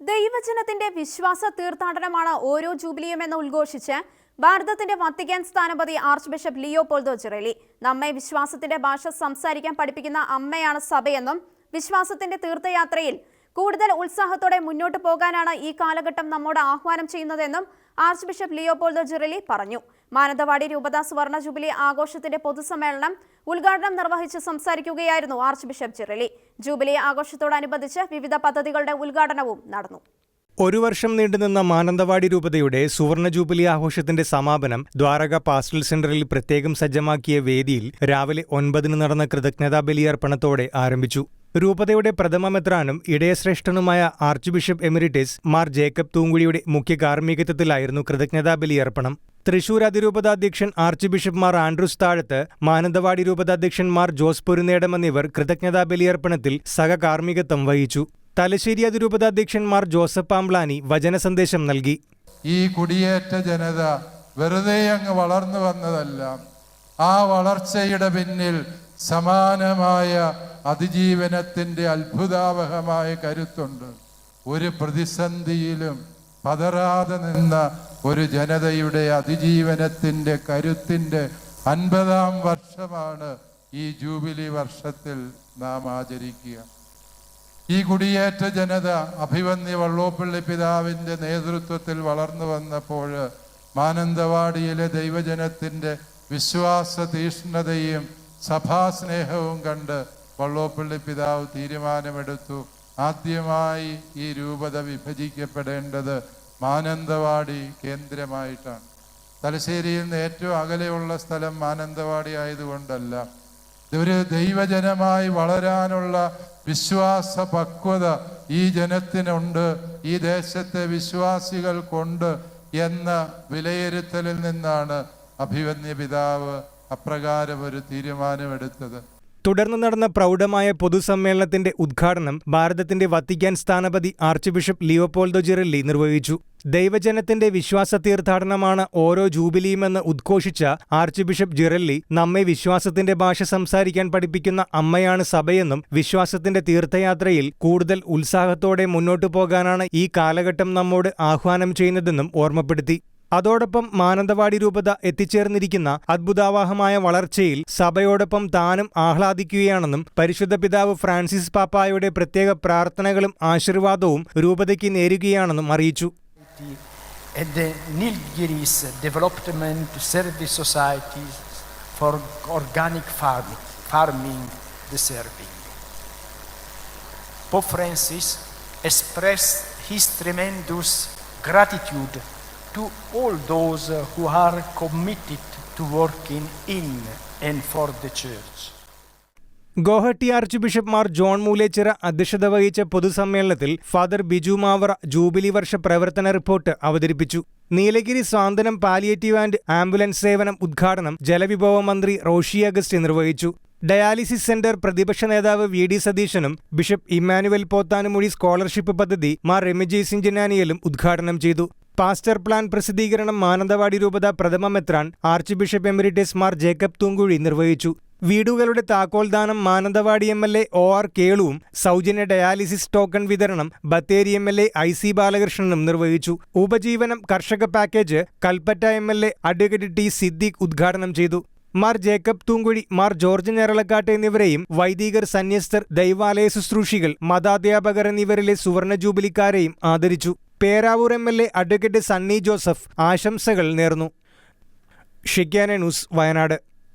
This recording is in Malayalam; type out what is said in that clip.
ദൈവജനത്തിന്റെ വിശ്വാസ തീർത്ഥാടനമാണ് ഓരോ ജൂബിലിയും എന്ന് ഉദ്ഘോഷിച്ച് ഭാരതത്തിന്റെ വത്തിക്കാൻ സ്ഥാനപതി archbishop Leopoldo Girelli നമ്മെ വിശ്വാസത്തിന്റെ ഭാഷ സംസാരിക്കാൻ പഠിപ്പിക്കുന്ന അമ്മയാണ് സഭയെന്നും വിശ്വാസത്തിന്റെ തീർത്ഥയാത്രയിൽ കൂടുതൽ ഉത്സാഹത്തോടെ മുന്നോട്ട് പോകാനാണ് ഈ കാലഘട്ടം നമ്മോട് ആഹ്വാനം ചെയ്യുന്നതെന്നും ആർച്ച് ബിഷപ്പ് ലിയോപോൾദോ ജെറലി പറഞ്ഞു. മാനന്തവാടി രൂപതാ സുവർണ ജൂബിലി ആഘോഷത്തിന്റെ പൊതുസമ്മേളനം ഉദ്ഘാടനം നിർവഹിച്ച് സംസാരിക്കുകയായിരുന്നു ആർച്ച് ബിഷപ്പ് ജെറലി. ജൂബിലി ആഘോഷത്തോടനുബന്ധിച്ച് വിവിധ പദ്ധതികളുടെ ഉദ്ഘാടനവും നടന്നു. ഒരു വർഷം നീണ്ടുനിന്ന മാനന്തവാടി രൂപതയുടെ സുവർണ ജൂബിലി ആഘോഷത്തിന്റെ സമാപനം ദ്വാരക പാസ്റ്റൽ സെന്ററിൽ പ്രത്യേകം സജ്ജമാക്കിയ വേദിയിൽ രാവിലെ ഒൻപതിന് നടന്ന കൃതജ്ഞതാ ബലിയർപ്പണത്തോടെ ആരംഭിച്ചു. രൂപതയുടെ പ്രഥമ മെത്രാനും ഇടയശ്രേഷ്ഠനുമായ archbishop emeritus Mar Jacob തൂങ്കുഴിയുടെ മുഖ്യ കാർമ്മികത്വത്തിലായിരുന്നു കൃതജ്ഞതാ അർപ്പണം തൃശൂർ അതിരൂപതാധ്യക്ഷൻ archbishop Mar Andrews Thazhath Mananthavady രൂപതാധ്യക്ഷൻ Mar Jose Porunnedam എന്നിവർ കൃതജ്ഞതാ ബലിയർപ്പണത്തിൽ സഹകാർമ്മികത്വം വഹിച്ചു. തലശ്ശേരി അതിരൂപതാധ്യക്ഷൻ മാർ ജോസഫ് പാംബ്ലാനി വചന സന്ദേശം നൽകി. ഈ കുടിയേറ്റ ജനത വെറുതെ അങ്ങ് വളർന്നു വന്നതല്ല ആ വളർച്ചയുടെ പിന്നിൽ സമാനമായ അതിജീവനത്തിന്റെ അത്ഭുതാവഹമായ കരുത്തുണ്ട്. ഒരു പ്രതിസന്ധിയിലും പതറാതെ നിന്ന ഒരു ജനതയുടെ അതിജീവനത്തിന്റെ കരുത്തിന്റെ അൻപതാം വർഷമാണ് ഈ ജൂബിലി വർഷത്തിൽ നാം ആചരിക്കുക. ഈ കുടിയേറ്റ ജനത അഭിവന്യ വള്ളോപ്പള്ളി പിതാവിന്റെ നേതൃത്വത്തിൽ വളർന്നു വന്നപ്പോൾ മാനന്തവാടിയിലെ ദൈവജനത്തിന്റെ വിശ്വാസ തീഷ്ണതയും സഭാസ്നേഹവും കണ്ട് വള്ളോപ്പള്ളി പിതാവ് തീരുമാനമെടുത്തു. ആദ്യമായി ഈ രൂപത വിഭജിക്കപ്പെടേണ്ടത് മാനന്തവാടി കേന്ദ്രമായിട്ടാണ്. തലശ്ശേരിയിൽ നിന്ന് ഏറ്റവും അകലെയുള്ള സ്ഥലം മാനന്തവാടി ആയതുകൊണ്ടല്ല. ഇതൊരു ദൈവജനമായി വളരാനുള്ള വിശ്വാസ പക്വത ഈ ജനത്തിനുണ്ട്. ഈ ദേശത്തെ വിശ്വാസികൾക്കുണ്ട് എന്ന വിലയിരുത്തലിൽ നിന്നാണ് അഭിവന്യ പിതാവ് അപ്രകാരം ഒരു തീരുമാനമെടുത്തത്. തുടർന്ന് നടന്ന പ്രൗഢമായ പൊതുസമ്മേളനത്തിന്റെ ഉദ്ഘാടനം ഭാരതത്തിന്റെ വത്തിക്കാൻ സ്ഥാനപതി ആർച്ച് ബിഷപ്പ് ലിയോപോൾദോ ജിറല്ലി നിർവഹിച്ചു. ദൈവജനത്തിന്റെ വിശ്വാസ തീർത്ഥാടനമാണ് ഓരോ ജൂബിലിയുമെന്ന് ഉദ്ഘോഷിച്ച ആർച്ച് ബിഷപ്പ് ജിറല്ലി നമ്മെ വിശ്വാസത്തിന്റെ ഭാഷ സംസാരിക്കാൻ പഠിപ്പിക്കുന്ന അമ്മയാണ് സഭയെന്നും വിശ്വാസത്തിന്റെ തീർത്ഥയാത്രയിൽ കൂടുതൽ ഉത്സാഹത്തോടെ മുന്നോട്ടു പോകാനാണ് ഈ കാലഘട്ടം നമ്മോട് ആഹ്വാനം ചെയ്യുന്നതെന്നും ഓർമ്മപ്പെടുത്തി. അതോടൊപ്പം മാനന്തവാടി രൂപത എത്തിച്ചേർന്നിരിക്കുന്ന അത്ഭുതാവഹമായ വളർച്ചയിൽ സഭയോടൊപ്പം താനും ആഹ്ലാദിക്കുകയാണെന്നും പരിശുദ്ധ പിതാവ് ഫ്രാൻസിസ് പാപ്പായുടെ പ്രത്യേക പ്രാർത്ഥനകളും ആശീർവാദവും രൂപതയ്ക്ക് നേരുകയാണെന്നും അറിയിച്ചു. Gratitude to all those who are committed to working in and for the Church. Guwahati archbishop Mar John Moolechira അധ്യക്ഷത വഹിച്ച പൊതുസമ്മേളനത്തിൽ ഫാദർ ബിജു മാവറ ജൂബിലി വർഷ പ്രവർത്തന റിപ്പോർട്ട് അവതരിപ്പിച്ചു. Nilgiri Swanthanam palliative and ambulance സേവനം ഉദ്ഘാടനം ജലവിഭവ മന്ത്രി റോഷി അഗസ്റ്റ് നിർവഹിച്ചു. ഡയാലിസിസ് സെന്റർ പ്രതിപക്ഷ നേതാവ് വി ഡി സതീശനും ബിഷപ്പ് ഇമ്മാനുവൽ പോത്താനുമൊഴി സ്കോളർഷിപ്പ് പദ്ധതി മാർ റെമിജി സിഞ്ചനാനിയലും ഉദ്ഘാടനം ചെയ്തു. പാസ്റ്റർ പ്ലാൻ പ്രസിദ്ധീകരണം മാനന്തവാടി രൂപത പ്രഥമ മെത്രാൻ archbishop emeritus Mar Jacob Thoomkuzhy നിർവഹിച്ചു. വീടുകളുടെ താക്കോൽദാനം Mananthavady M L A O R കേളുവും സൗജന്യ ഡയാലിസിസ് ടോക്കൺ വിതരണം Bathery M L A I C ബാലകൃഷ്ണനും നിർവഹിച്ചു. ഉപജീവനം കർഷക package Kalpetta M L A advocate T Siddique ഉദ്ഘാടനം ചെയ്തു. മാർ ജേക്കബ് തൂങ്കുഴി മാർ ജോർജ് ഞരളക്കാട്ട് എന്നിവരെയും വൈദികർ സന്യസ്തർ ദൈവാലയ ശുശ്രൂഷികൾ മതാധ്യാപകർ എന്നിവരിലെ സുവർണ ജൂബിലിക്കാരെയും ആദരിച്ചു. Peravoor M L A advocate Sunny Joseph ആശംസകൾ നേർന്നു. ഷിഗ്യാന ന്യൂസ് വയനാട്.